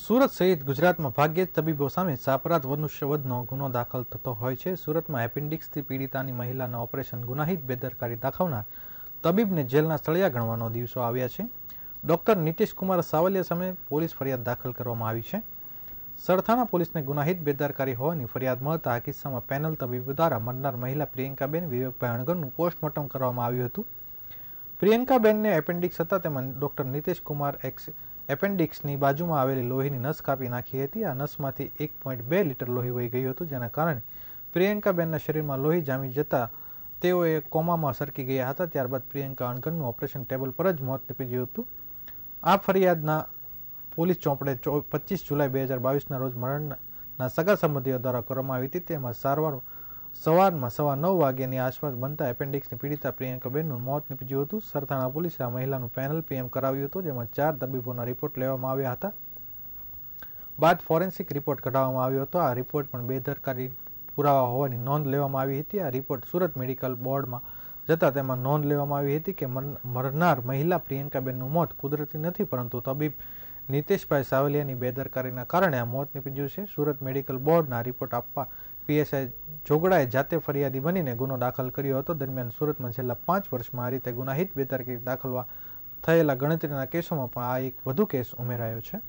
સુરત સહિત ગુજરાતમાં ભાગ્યે જ તબીબો સામે સાપરાધ મનુષ્યવધનો ગુનો દાખલ થતો હોય છે. સુરતમાં એપેન્ડિક્સથી પીડિતાની મહિલાના ઓપરેશન ગુનાહિત બેદરકારી દાખવનાર તબીબને જેલના સળિયા ગણવાનો દિવસો આવ્યા છે. ડોક્ટર નીતિશ કુમાર સાવલિયા સામે પોલીસ ફરિયાદ દાખલ કરવામાં આવી છે. સરથાણા પોલીસને ગુનાહિત બેદરકારી હોવાની ફરિયાદ મળતા આ કિસ્સામાં પેનલ તબીબ દ્વારા મરનાર મહિલા પ્રિયંકાબેન વિવેકભાઈ અણગરનું પોસ્ટમોર્ટમ કરવામાં આવ્યું હતું. પ્રિયંકાબેનને એપેન્ડિક્સ હતા તેમાં ડોક્ટર નીતિશ કુમાર એક્સ એપેન્ડિક્સની બાજુમાં આવેલી લોહીની નસ કાપી નાખી હતી. આ નસમાંથી એક પોઈન્ટ બે લીટર લોહી વહી ગયું હતું, જેના કારણે પ્રિયંકાબેનના શરીરમાં લોહી જામી જતા તેઓએ કોમામાં સરકી ગયા હતા. ત્યારબાદ પ્રિયંકા અણગરનું ઓપરેશન ટેબલ પર જ મોત નીપજ્યું હતું. આ ફરિયાદના પોલીસ ચોપડે પચીસ જુલાઈ બે હજાર બાવીસના રોજ મરણના સગા સંબંધીઓ દ્વારા કરવામાં આવી હતી. તેમાં સારવાર સવારમાં સવા નવ વાગ્યાની આસપાસ બનતા એપેન્ડિક્સની પીડિતા પ્રિયંકાબેનનું મોત નીપજ્યું હતું. સરથાણા પોલીસે આ મહિલાનું પેનલ પીએમ કરાવ્યું હતું, જેમાં ચાર તબીબોના રિપોર્ટ લેવામાં આવ્યા હતા. બાદ ફોરેન્સિક રિપોર્ટ કઢાવવામાં આવ્યો હતો. આ રિપોર્ટ પણ બેદરકારી પુરાવા હોવાની નોંધ લેવામાં આવી હતી. આ રિપોર્ટ સુરત મેડિકલ બોર્ડમાં જતાં તેમાં નોંધ લેવામાં આવી હતી કે મરનાર મહિલા પ્રિયંકાબેનનું મોત કુદરતી નથી, પરંતુ તબીબ નીતેશભાઈ સાવલિયાની બેદરકારીના કારણે આ મોત નીપજ્યું છે. સુરત મેડિકલ બોર્ડના રિપોર્ટ આપવા પીએસઆઈ જોગડાએ જાતે ફરિયાદી બનીને ગુનો દાખલ કર્યો હતો. દરમિયાન સુરતમાં છેલ્લા પાંચ વર્ષમાં આ રીતે ગુનાહિત બેદરકારી દાખલવા થયેલા ગણતરીના કેસોમાં પણ આ એક વધુ કેસ ઉમેરાયો છે.